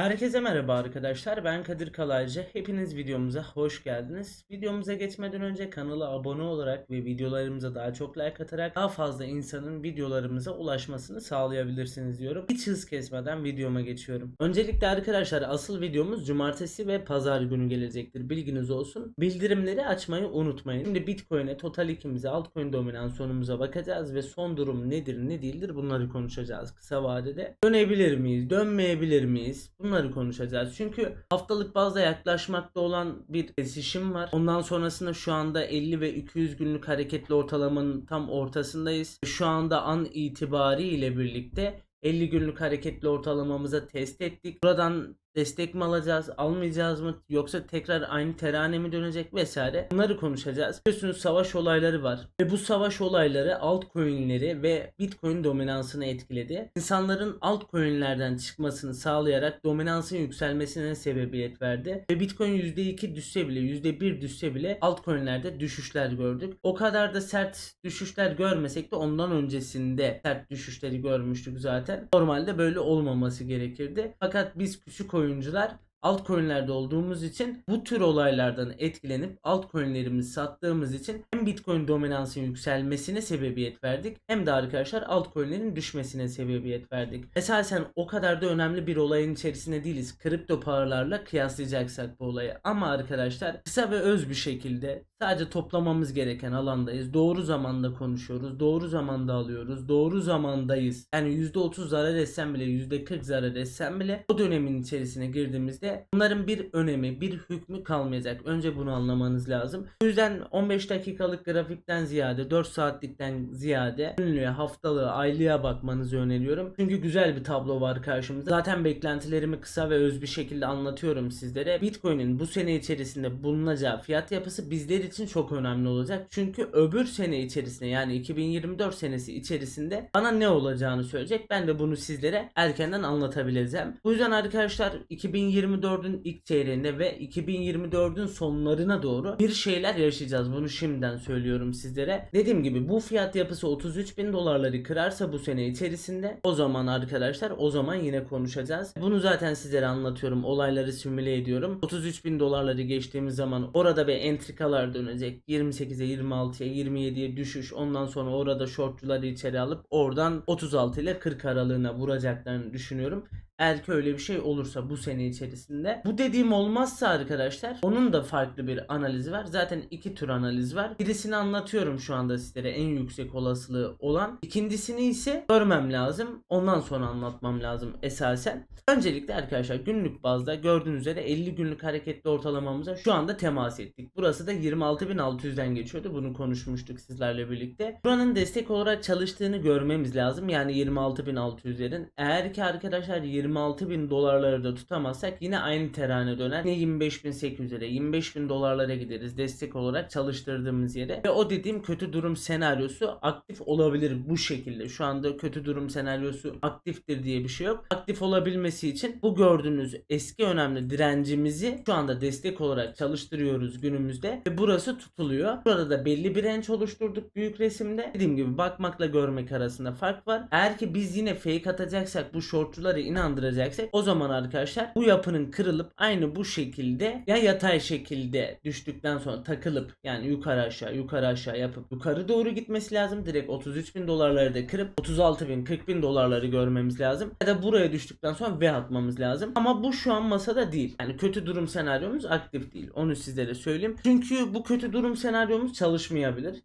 Herkese merhaba arkadaşlar. Ben Kadir Kalaycı. Hepiniz videomuza hoş geldiniz. Videomuza geçmeden önce kanala abone olarak ve videolarımıza daha çok like atarak daha fazla insanın videolarımıza ulaşmasını sağlayabilirsiniz diyorum. Hiç hız kesmeden videoma geçiyorum. Öncelikle arkadaşlar asıl videomuz cumartesi ve pazar günü gelecektir. Bilginiz olsun. Bildirimleri açmayı unutmayın. Şimdi Bitcoin'e, Total 2'mize, altcoin dominasyonumuza bakacağız ve son durum nedir ne değildir bunları konuşacağız kısa vadede. Dönebilir miyiz? Dönmeyebilir miyiz? Bunları konuşacağız. Çünkü haftalık bazda yaklaşmakta olan bir kesişim var. Ondan sonrasında şu anda 50 ve 200 günlük hareketli ortalamanın tam ortasındayız. Şu anda an itibariyle birlikte 50 günlük hareketli ortalamamıza test ettik. Buradan destek mi alacağız, almayacağız mı yoksa tekrar aynı terane mi dönecek vesaire bunları konuşacağız. Biliyorsunuz savaş olayları var ve bu savaş olayları altcoin'leri ve Bitcoin dominansını etkiledi. İnsanların altcoin'lerden çıkmasını sağlayarak dominansın yükselmesine sebebiyet verdi ve Bitcoin %2 düşse bile %1 düşse bile altcoin'lerde düşüşler gördük. O kadar da sert düşüşler görmesek de ondan öncesinde sert düşüşleri görmüştük zaten. Normalde böyle olmaması gerekirdi. Fakat biz küçük oyuncular altcoin'lerde olduğumuz için bu tür olaylardan etkilenip altcoin'lerimizi sattığımız için hem Bitcoin dominansın yükselmesine sebebiyet verdik hem de arkadaşlar altcoin'lerin düşmesine sebebiyet verdik. Esasen o kadar da önemli bir olayın içerisinde değiliz. Kripto paralarla kıyaslayacaksak bu olayı. Ama arkadaşlar kısa ve öz bir şekilde sadece toplamamız gereken alandayız. Doğru zamanda konuşuyoruz. Doğru zamanda alıyoruz. Doğru zamandayız. Yani %30 zarar etsem bile %40 zarar etsem bile o dönemin içerisine girdiğimizde bunların bir önemi, bir hükmü kalmayacak. Önce bunu anlamanız lazım. O yüzden 15 dakikalık grafikten ziyade 4 saatlikten ziyade günlüğe, haftalığı, aylığa bakmanızı öneriyorum. Çünkü güzel bir tablo var karşımızda. Zaten beklentilerimi kısa ve öz bir şekilde anlatıyorum sizlere. Bitcoin'in bu sene içerisinde bulunacağı fiyat yapısı bizler için çok önemli olacak. Çünkü öbür sene içerisinde yani 2024 senesi içerisinde bana ne olacağını söyleyecek. Ben de bunu sizlere erkenden anlatabileceğim. Bu yüzden arkadaşlar 2024'ün ilk çeyreğinde ve 2024'ün sonlarına doğru bir şeyler yaşayacağız. Bunu şimdiden söylüyorum sizlere. Dediğim gibi bu fiyat yapısı 33 bin dolarları kırarsa bu sene içerisinde o zaman arkadaşlar o zaman yine konuşacağız. Bunu zaten sizlere anlatıyorum. Olayları simüle ediyorum. 33 bin dolarları geçtiğimiz zaman orada bir entrikalar dönecek. 28'e 26'ya 27'ye düşüş. Ondan sonra orada shortçuları içeri alıp oradan 36 ile 40 aralığına vuracaklarını düşünüyorum. Eğer ki öyle bir şey olursa bu sene içerisinde. Bu dediğim olmazsa arkadaşlar onun da farklı bir analizi var. Zaten iki tür analiz var. Birisini anlatıyorum şu anda sizlere en yüksek olasılığı olan. İkincisini ise görmem lazım. Ondan sonra anlatmam lazım esasen. Öncelikle arkadaşlar günlük bazda gördüğünüz üzere 50 günlük hareketli ortalamamıza şu anda temas ettik. Burası da 26.600'den geçiyordu. Bunu konuşmuştuk sizlerle birlikte. Buranın destek olarak çalıştığını görmemiz lazım. Yani 26.600'lerin. Eğer ki arkadaşlar 26 bin dolarları da tutamazsak yine aynı terane döner. Yine 25.800'lere 25 bin dolarlara gideriz destek olarak çalıştırdığımız yere. Ve o dediğim kötü durum senaryosu aktif olabilir bu şekilde. Şu anda kötü durum senaryosu aktiftir diye bir şey yok. Aktif olabilmesi için bu gördüğünüz eski önemli direncimizi şu anda destek olarak çalıştırıyoruz günümüzde. Ve burası tutuluyor. Burada da belli bir range oluşturduk büyük resimde. Dediğim gibi bakmakla görmek arasında fark var. Eğer ki biz yine fake atacaksak bu shortçuları inandıracaksak o zaman arkadaşlar bu yapının kırılıp aynı bu şekilde ya yatay şekilde düştükten sonra takılıp yani yukarı aşağı yukarı aşağı yapıp yukarı doğru gitmesi lazım. Direkt 33 bin dolarları da kırıp 36 bin 40 bin dolarları görmemiz lazım. Ya da buraya düştükten sonra V atmamız lazım. Ama bu şu an masada değil. Yani kötü durum senaryomuz aktif değil. Onu sizlere söyleyeyim. Çünkü bu kötü durum senaryomuz çalışmayabilir.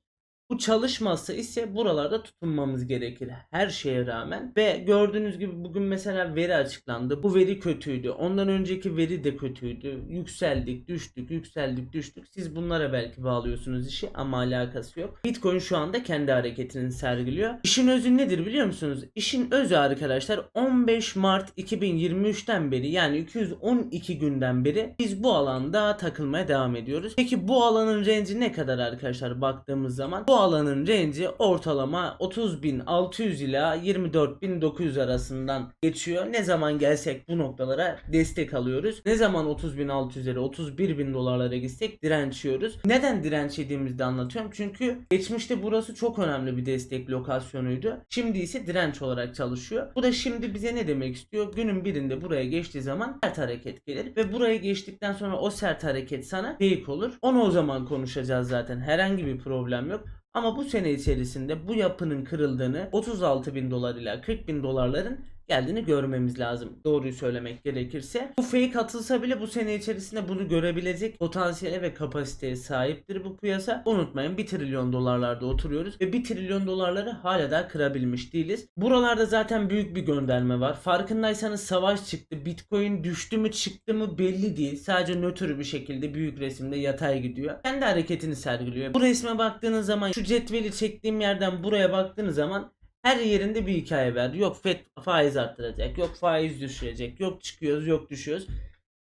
Bu çalışmazsa ise buralarda tutunmamız gerekir her şeye rağmen. Ve gördüğünüz gibi bugün mesela veri açıklandı. Bu veri kötüydü. Ondan önceki veri de kötüydü. Yükseldik, düştük, yükseldik, düştük. Siz bunlara belki bağlıyorsunuz işi ama alakası yok. Bitcoin şu anda kendi hareketini sergiliyor. İşin özü nedir biliyor musunuz? İşin özü arkadaşlar 15 Mart 2023'ten beri yani 212 günden beri biz bu alanda takılmaya devam ediyoruz. Peki bu alanın range'i ne kadar arkadaşlar baktığımız zaman? Bu alanın range'i ortalama 30.600 ila 24.900 arasından geçiyor. Ne zaman gelsek bu noktalara destek alıyoruz. Ne zaman 30.600'lere 31.000 dolarlara gitsek direnç yiyoruz. Neden direnç yediğimizi anlatıyorum. Çünkü geçmişte burası çok önemli bir destek lokasyonuydu. Şimdi ise direnç olarak çalışıyor. Bu da şimdi bize ne demek istiyor? Günün birinde buraya geçtiği zaman sert hareket gelir ve buraya geçtikten sonra o sert hareket sana fake olur. Onu o zaman konuşacağız zaten. Herhangi bir problem yok. Ama bu sene içerisinde bu yapının kırıldığını 36 bin dolar ile 40 bin dolarların geldiğini görmemiz lazım. Doğruyu söylemek gerekirse. Bu fake atılsa bile bu sene içerisinde bunu görebilecek potansiyele ve kapasiteye sahiptir bu piyasa. Unutmayın 1 trilyon dolarlarda oturuyoruz ve 1 trilyon dolarları hala da kırabilmiş değiliz. Buralarda zaten büyük bir gönderme var. Farkındaysanız savaş çıktı. Bitcoin düştü mü çıktı mı belli değil. Sadece nötr bir şekilde büyük resimde yatay gidiyor. Kendi hareketini sergiliyor. Bu resme baktığınız zaman şu cetveli çektiğim yerden buraya baktığınız zaman her yerinde bir hikaye verdi. Yok FED faiz arttıracak, yok faiz düşürecek, yok çıkıyoruz, yok düşüyoruz.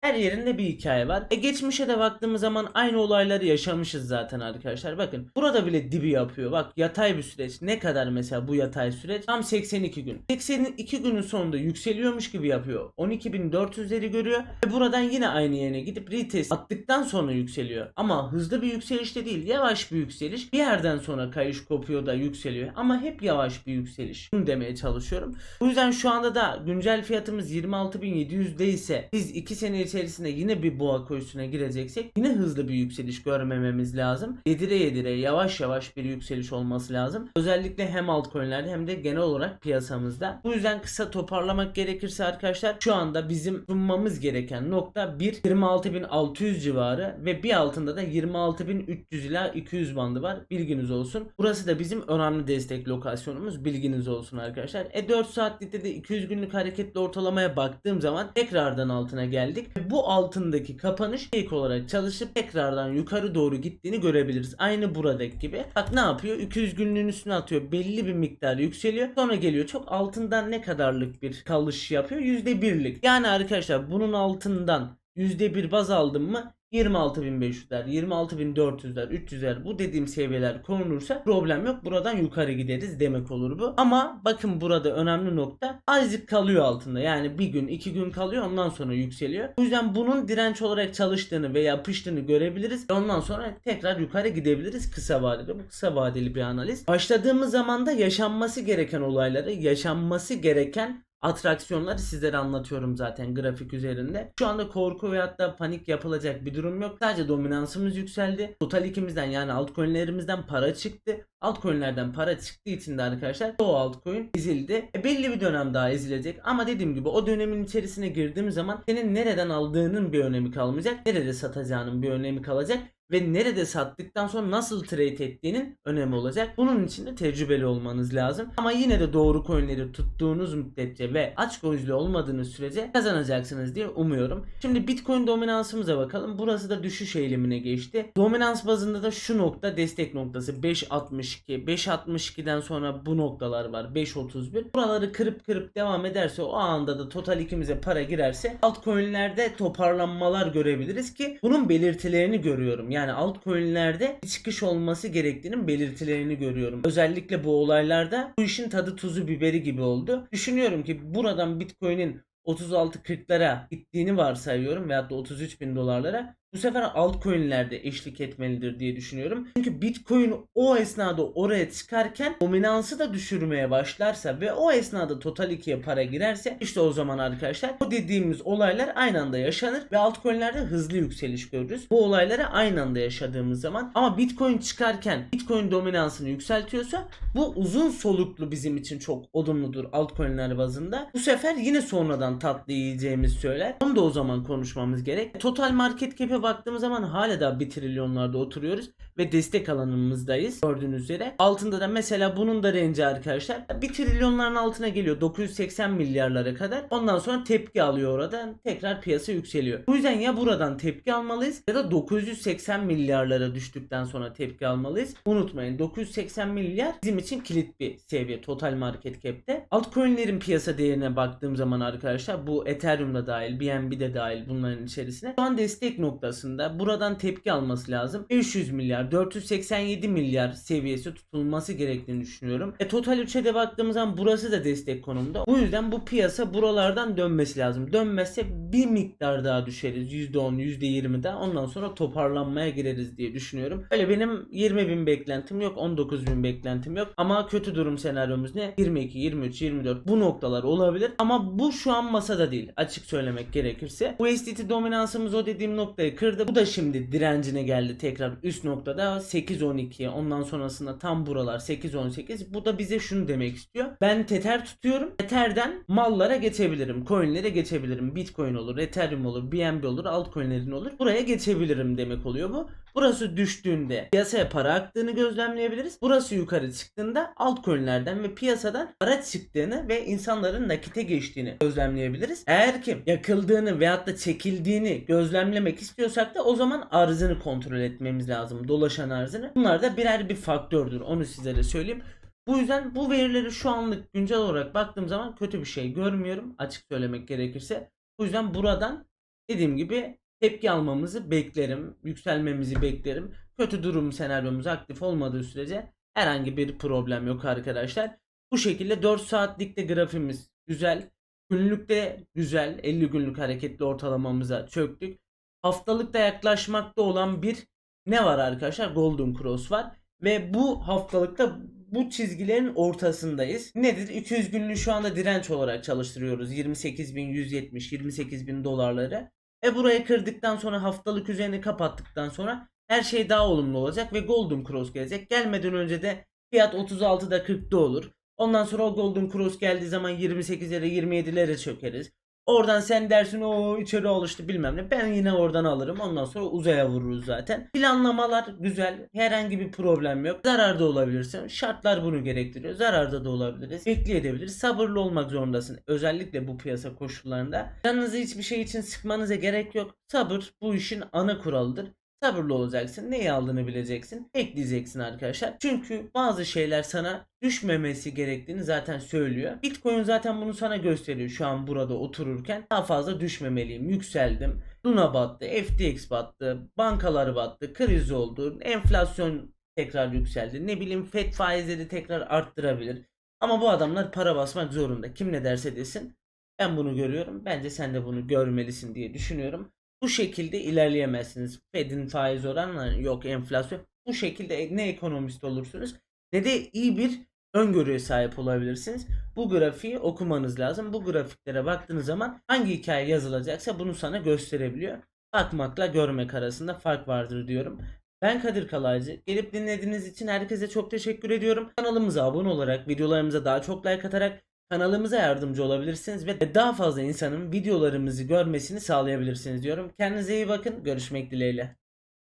Her yerinde bir hikaye var. E geçmişe de baktığımız zaman aynı olayları yaşamışız zaten arkadaşlar. Bakın burada bile dibi yapıyor. Bak yatay bir süreç. Ne kadar mesela bu yatay süreç? Tam 82 gün. 82 günün sonunda yükseliyormuş gibi yapıyor. 12.400'leri görüyor. Ve buradan yine aynı yerine gidip retest attıktan sonra yükseliyor. Ama hızlı bir yükseliş de değil. Yavaş bir yükseliş. Bir yerden sonra kayış kopuyor da yükseliyor. Ama hep yavaş bir yükseliş. Bunu demeye çalışıyorum. Bu yüzden şu anda da güncel fiyatımız 26.700'de ise biz 2 sene içerisinde yine bir boğa koşusuna gireceksek yine hızlı bir yükseliş görmememiz lazım. Yedire yedire yavaş yavaş bir yükseliş olması lazım. Özellikle hem altcoin'lerde hem de genel olarak piyasamızda. Bu yüzden kısa toparlamak gerekirse arkadaşlar şu anda bizim sunmamız gereken nokta 1 26.600 civarı ve bir altında da 26.300 ila 200 bandı var. Bilginiz olsun. Burası da bizim önemli destek lokasyonumuz. Bilginiz olsun arkadaşlar. E 4 saatlikte de 200 günlük hareketli ortalamaya baktığım zaman tekrardan altına geldik. Bu altındaki kapanış ilk olarak çalışıp tekrardan yukarı doğru gittiğini görebiliriz. Aynı buradaki gibi. Bak ne yapıyor? 200 günlüğün üstüne atıyor. Belli bir miktar yükseliyor. Sonra geliyor. Çok altından ne kadarlık bir kalış yapıyor? %1'lik. Yani arkadaşlar bunun altından %1 baz aldım mı 26.500'ler, 26.400'ler, 300'ler bu dediğim seviyeler konulursa problem yok. Buradan yukarı gideriz demek olur bu. Ama bakın burada önemli nokta azıcık kalıyor altında. Yani bir gün iki gün kalıyor ondan sonra yükseliyor. O yüzden bunun direnç olarak çalıştığını ve yapıştığını görebiliriz. Ondan sonra tekrar yukarı gidebiliriz kısa vadede. Bu kısa vadeli bir analiz. Başladığımız zaman da yaşanması gereken olayları, yaşanması gereken atraksiyonları sizlere anlatıyorum zaten grafik üzerinde. Şu anda korku ve hatta panik yapılacak bir durum yok. Sadece dominansımız yükseldi. Total ikimizden yani altcoin'lerimizden para çıktı. Altcoin'lerden para çıktığı için de arkadaşlar o altcoin ezildi. E belli bir dönem daha ezilecek ama dediğim gibi o dönemin içerisine girdiğim zaman senin nereden aldığının bir önemi kalmayacak. Nerede satacağının bir önemi kalacak ve nerede sattıktan sonra nasıl trade ettiğinin önemi olacak. Bunun için de tecrübeli olmanız lazım. Ama yine de doğru coinleri tuttuğunuz müddetçe ve aç gözlü olmadığınız sürece kazanacaksınız diye umuyorum. Şimdi Bitcoin dominansımıza bakalım. Burası da düşüş eğilimine geçti. Dominans bazında da şu nokta destek noktası 5.62. 5.62'den sonra bu noktalar var. 5.31. Buraları kırıp kırıp devam ederse o anda da total ikimize para girerse altcoin'lerde toparlanmalar görebiliriz ki bunun belirtilerini görüyorum. Yani altcoin'lerde bir çıkış olması gerektiğinin belirtilerini görüyorum. Özellikle bu olaylarda bu işin tadı tuzu biberi gibi oldu. Düşünüyorum ki buradan Bitcoin'in 36-40'lara gittiğini varsayıyorum veyahut da 33 bin dolarlara bu sefer altcoin'lerde eşlik etmelidir diye düşünüyorum. Çünkü Bitcoin o esnada oraya çıkarken dominansı da düşürmeye başlarsa ve o esnada total 2'ye para girerse işte o zaman arkadaşlar bu dediğimiz olaylar aynı anda yaşanır ve altcoin'lerde hızlı yükseliş görürüz. Bu olayları aynı anda yaşadığımız zaman ama Bitcoin çıkarken Bitcoin dominansını yükseltiyorsa bu uzun soluklu bizim için çok odunludur altcoin'ler bazında. Bu sefer yine sonradan tatlı yiyeceğimiz söyler. Onu da o zaman konuşmamız gerek. Total market baktığımız zaman hala da 1 trilyonlarda oturuyoruz ve destek alanımızdayız gördüğünüz üzere. Altında da mesela bunun da range'i arkadaşlar 1 trilyonların altına geliyor 980 milyarlara kadar. Ondan sonra tepki alıyor oradan tekrar piyasa yükseliyor. Bu yüzden ya buradan tepki almalıyız ya da 980 milyarlara düştükten sonra tepki almalıyız. Unutmayın 980 milyar bizim için kilit bir seviye total market cap'te. Altcoin'lerin piyasa değerine baktığım zaman arkadaşlar bu Ethereum'da dahil, BNB de dahil bunların içerisine şu an destek noktası arasında buradan tepki alması lazım. 500 milyar 487 milyar seviyesi tutulması gerektiğini düşünüyorum. E total 3'e de baktığımız zaman burası da destek konumda. Bu yüzden bu piyasa buralardan dönmesi lazım. Dönmezse bir miktar daha düşeriz. %10 %20 daha ondan sonra toparlanmaya gireriz diye düşünüyorum. Öyle benim 20 bin beklentim yok 19 bin beklentim yok. Ama kötü durum senaryomuz ne? 22, 23, 24 bu noktalar olabilir. Ama bu şu an masada değil. Açık söylemek gerekirse. USDT dominansımız o dediğim noktayı kırdı. Bu da şimdi direncine geldi tekrar üst noktada 8-12 ondan sonrasında tam buralar 8-18 bu da bize şunu demek istiyor. Ben Tether tutuyorum. Tether'den mallara geçebilirim. Coinlere geçebilirim. Bitcoin olur, Ethereum olur, BNB olur, altcoin'lerin olur. Buraya geçebilirim demek oluyor bu. Burası düştüğünde piyasaya para aktığını gözlemleyebiliriz. Burası yukarı çıktığında altcoin'lerden ve piyasadan para çıktığını ve insanların nakite geçtiğini gözlemleyebiliriz. Eğer ki yakıldığını veyahut da çekildiğini gözlemlemek istiyorsak da o zaman arzını kontrol etmemiz lazım. Dolaşan arzını. Bunlar da birer bir faktördür. Onu sizlere söyleyeyim. Bu yüzden bu verileri şu anlık güncel olarak baktığım zaman kötü bir şey görmüyorum. Açık söylemek gerekirse. Bu yüzden buradan dediğim gibi tepki almamızı beklerim. Yükselmemizi beklerim. Kötü durum senaryomuz aktif olmadığı sürece herhangi bir problem yok arkadaşlar. Bu şekilde 4 saatlikte grafimiz güzel. Günlükte güzel. 50 günlük hareketli ortalamamıza çöktük. Haftalıkta yaklaşmakta olan bir ne var arkadaşlar? Golden Cross var. Ve bu haftalıkta bu çizgilerin ortasındayız. Nedir? 200 günlüğü şu anda direnç olarak çalıştırıyoruz. 28.170, 28.000 dolarları. E burayı kırdıktan sonra haftalık üzerini kapattıktan sonra her şey daha olumlu olacak ve Golden Cross gelecek. Gelmeden önce de fiyat 36'da 40'da olur. Ondan sonra o Golden Cross geldiği zaman 28'lere 27'lere çökeriz. Oradan sen dersin o içeri alıştı bilmem ne. Ben yine oradan alırım. Ondan sonra uzaya vururuz zaten. Planlamalar güzel. Herhangi bir problem yok. Zararda olabilirsin. Şartlar bunu gerektiriyor. Zararda da olabiliriz. Bekleyebiliriz. Sabırlı olmak zorundasın. Özellikle bu piyasa koşullarında. Canınızı hiçbir şey için sıkmanıza gerek yok. Sabır bu işin ana kuralıdır. Sabırlı olacaksın. Neyi aldığını bileceksin. Bekleyeceksin arkadaşlar. Çünkü bazı şeyler sana düşmemesi gerektiğini zaten söylüyor. Bitcoin zaten bunu sana gösteriyor şu an burada otururken. Daha fazla düşmemeliyim. Yükseldim. Luna battı. FTX battı. Bankaları battı. Kriz oldu. Enflasyon tekrar yükseldi. Ne bileyim FED faizleri tekrar arttırabilir. Ama bu adamlar para basmak zorunda. Kim ne derse desin. Ben bunu görüyorum. Bence sen de bunu görmelisin diye düşünüyorum. Bu şekilde ilerleyemezsiniz. Fed'in faiz oranları yok enflasyon. Bu şekilde ne ekonomist olursunuz ne de iyi bir öngörüye sahip olabilirsiniz. Bu grafiği okumanız lazım. Bu grafiklere baktığınız zaman hangi hikaye yazılacaksa bunu sana gösterebiliyor. Bakmakla görmek arasında fark vardır diyorum. Ben Kadir Kalaycı. Gelip dinlediğiniz için herkese çok teşekkür ediyorum. Kanalımıza abone olarak, videolarımıza daha çok like atarak kanalımıza yardımcı olabilirsiniz ve daha fazla insanın videolarımızı görmesini sağlayabilirsiniz diyorum. Kendinize iyi bakın. Görüşmek dileğiyle.